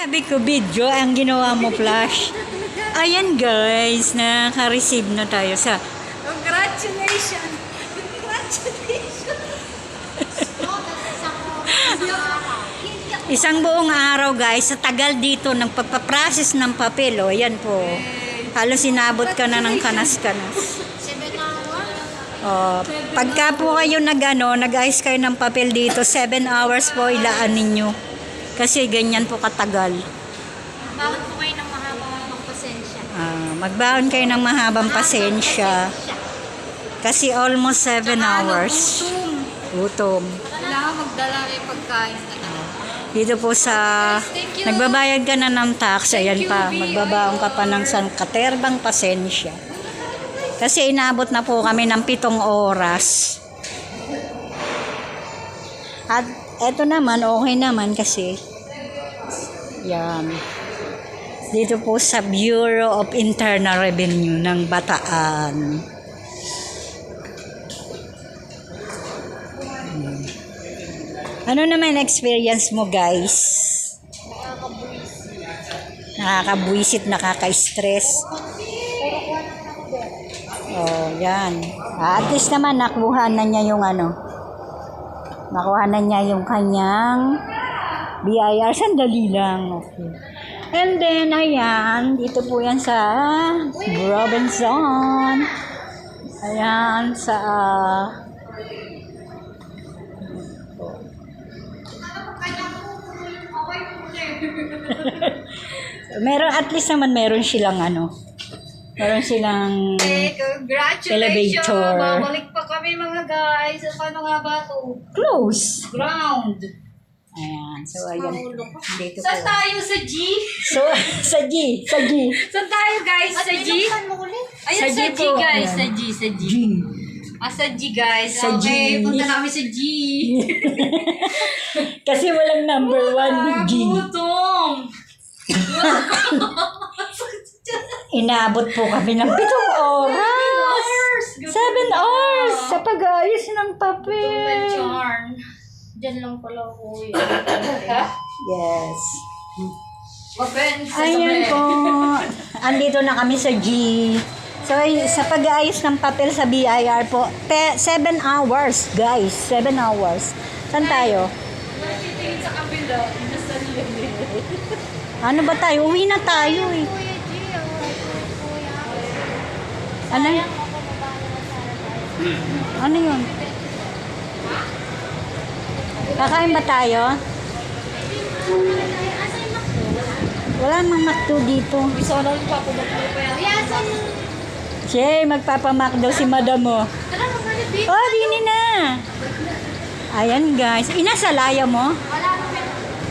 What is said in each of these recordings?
Sabi ko, video ang ginawa mo, Flash. Ayan guys, nakaka-receive na tayo sa Congratulations! Congratulations! isang buong araw guys. Sa tagal dito ng pagpaprocess ng papel. O, ayan po. Halos sinabot ka na ng kanas-kanas. Oh, pagka po kayo nag ano, nag-ayos kayo ng papel dito, 7 hours po ilaan ninyo. Kasi ganyan po katagal. Bakit po kayo ng mahaba-habang pasensya? Ah, magbaon kayo ng mahabang pasensya. Kasi almost 7 hours. Gutom. Kailangan magdala kayo pagkain. Dito po sa nagbabayad ka na ng tax, ayan pa, magbabaon ka pa ng san katerbang pasensya. Kasi inabot na po kami ng pitong oras. At eto naman, okay naman kasi yan. Dito po sa Bureau of Internal Revenue ng Bataan. Ano naman experience mo guys? Nakakabuisit, nakaka-stress. Oh, yan. Ah, at least naman nakuha na niya yung ano. Nakuha na niya yung kanyang BIR. Sandali lang. Okay. And then, ayan. Dito po yan sa Robinson. Ayan, sa... ah, meron, at least naman meron silang ano. Meron silang... Eh, congratulations! Elevator. Babalik kami mga guys. Sa paano nga ba ito? Close. Ground. Ayan. So, ayan. Dito po. Saan tayo sa G? So, sa G. Sa G. Saan tayo guys? Sa G? Ayun Sa sa, G G, po. guys. Ayan. Sa G, sa G. Ah, sa G guys. Sa G. okay, punta na kami sa G. Kasi walang number one ni G. Gutom! Inaabot po kami ng pitong oras. Pag-ayos ng papel. Charm. Diyan lang pala ako. Yes. Open sa Ayan po. Andito na kami sa G. So, sa pag-aayos ng papel sa BIR po, pe, seven hours, guys. Seven hours. Saan tayo? Titingin sa kabila. Nasa Ano ba tayo? Uwi na tayo eh. Kuya G, Ano? Ano yun? Kakain ba tayo? Wala mang McDo dito. Bisa na lang papumaklo pa yan. Che, magpapamakdo si madam mo. Magkano dito? Oh, dini na. Ayan guys. Inasalaya mo? Wala.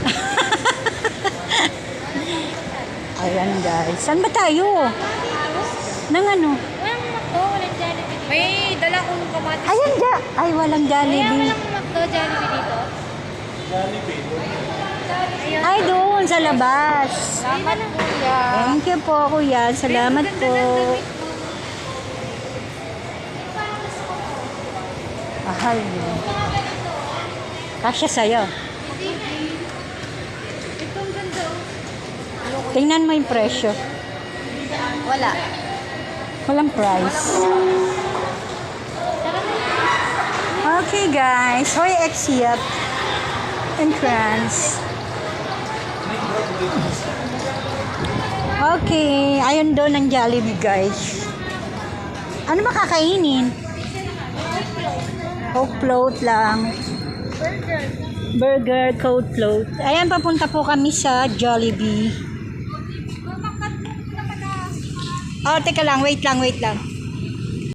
Ayan guys. Saan ba tayo? Nang ano? Walang makdo, walang Jollibee. May dala kong kamatis. Ayan ga. Ay, walang Jollibee. makdo, Jollibee dito. Ay, doon sa labas. Salamat kuya. Thank you po, kuya. Salamat po. Mahal mo. Kasya sa'yo. Itong ganda. Tingnan mo yung presyo. Wala. Walang price. Okay guys, Hoy Exit entrance. Okay, ayun doon ang Jollibee guys. Ano ba kakainin? Coke float lang. Burger. Burger, Coke float. Ayan, papunta po kami sa Jollibee. Oh, teka lang, wait lang, wait lang.